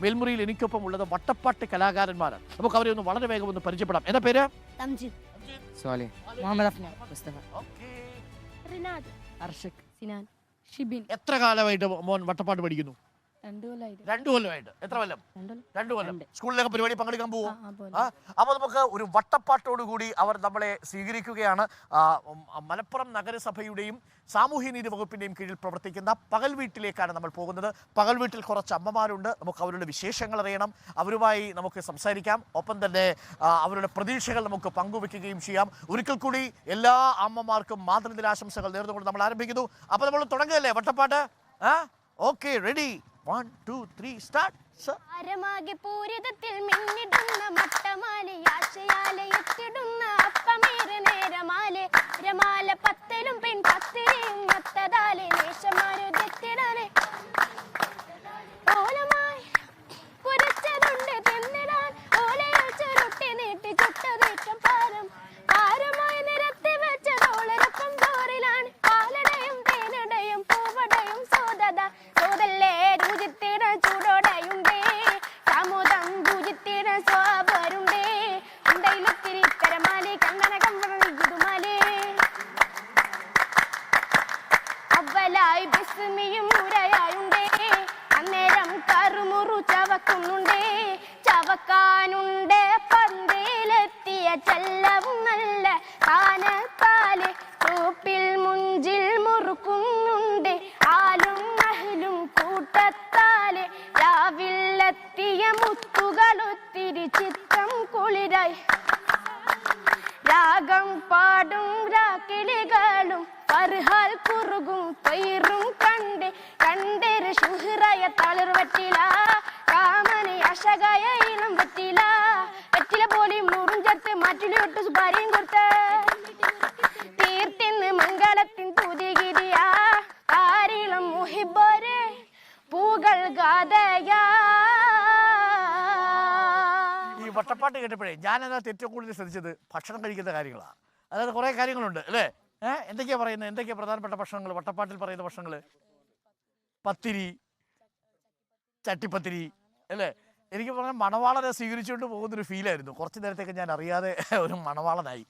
മേൽമുറിയിൽ എനിക്കൊപ്പം ഉള്ളത് വട്ടപ്പാട്ട് കലാകാരന്മാരാണ്. നമുക്ക് അവരെ ഒന്ന് വളരെ വേഗം ഒന്ന് പരിചയപ്പെടാം. എന്താ പേര്? തംജിദ്. സോലി. മുഹമ്മദ് അഫ്ന മുസ്തഫ. റിനാദ്. അർഷക്. സിനാൻ. ഷിബിൻ. എത്ര കാലമായിട്ട് മോൻ വട്ടപ്പാട്ട് പഠിക്കുന്നു? രണ്ടു കൊല്ലമായിട്ട്. എത്ര കൊല്ലം? രണ്ടു കൊല്ലം. സ്കൂളിലൊക്കെ പരിപാടി പങ്കെടുക്കാൻ പോകും അപ്പോൾ നമുക്ക് ഒരു വട്ടപ്പാട്ടോട് കൂടി അവർ നമ്മളെ സ്വീകരിക്കുകയാണ്. മലപ്പുറം നഗരസഭയുടെയും സാമൂഹ്യ നീതി വകുപ്പിന്റെയും കീഴിൽ പ്രവർത്തിക്കുന്ന പകൽ വീട്ടിലേക്കാണ് നമ്മൾ പോകുന്നത്. പകൽ വീട്ടിൽ കുറച്ച് അമ്മമാരുണ്ട്. നമുക്ക് അവരുടെ വിശേഷങ്ങൾ അറിയണം. അവരുമായി നമുക്ക് സംസാരിക്കാം. ഒപ്പം തന്നെ അവരുടെ പ്രതീക്ഷകൾ നമുക്ക് പങ്കുവെക്കുകയും ചെയ്യാം. ഒരിക്കൽ കൂടി എല്ലാ അമ്മമാർക്കും മാതൃദിനാശംസകൾ നേർന്നുകൊണ്ട് നമ്മൾ ആരംഭിക്കുന്നു. അപ്പോൾ നമ്മൾ തുടങ്ങുകയല്ലേ വട്ടപ്പാട്ട്? ആ? Okay ready. One two three start പൂരിതത്തിൽ മിന്നിടുന്ന മട്ടമാലെ അവലായി ബിസ്മിയും മുരയായുണ്ടേ അന്നേരം കറുമുറു ചവക്കുന്നുണ്ടേ. ചവക്കാനുണ്ട് പന്തയിലെത്തിയ ചെല്ലവും നല്ല താനത്താലെ തോപ്പിൽ മുഞ്ചിൽ മുറുക്കുന്നുണ്ട്. ആലും മഹിലും കൂട്ടത്താലെ രാവിലെത്തിയ മുത്തുകളൊത്തിരി ചിത്രം കുളിരായി. രാഗം പാടും രാക്കിളികളും പർഹാൽ കുറുകും പൈറും കണ്ട് കണ്ടേര് ശുഹ്റയ തളിർ വറ്റില കാമന് അശകായ ഇളം പറ്റില വെറ്റില പോലെ മുറിഞ്ചത്ത് മാറ്റിലോട്ട് സുപാരിയും കൊടുത്ത്. തീർത്തിന്ന് മംഗളത്തിൻ പുതികിരിയ കാരിളം മുഹിബോരെ പൂകൾ ഗാതയാ ഈ വട്ടപ്പാട്ട് കേട്ടപ്പോഴേ അതിനകത്ത് ഏറ്റവും കൂടുതൽ ശ്രദ്ധിച്ചത് ഭക്ഷണം കഴിക്കുന്ന കാര്യങ്ങളാണ് അതായത് കുറേ കാര്യങ്ങളുണ്ട് അല്ലേ? ഏഹ് എന്തൊക്കെയാ പറയുന്നത്? എന്തൊക്കെയാ പ്രധാനപ്പെട്ട ഭക്ഷണങ്ങൾ വട്ടപ്പാട്ടിൽ പറയുന്ന ഭക്ഷണങ്ങൾ പത്തിരി. ചട്ടിപ്പത്തിരി. അല്ലേ? എനിക്ക് പറഞ്ഞാൽ മണവാളനെ സ്വീകരിച്ചുകൊണ്ട് പോകുന്നൊരു ഫീലായിരുന്നു കുറച്ച് നേരത്തേക്ക് ഞാൻ അറിയാതെ ഒരു മണവാളനായി.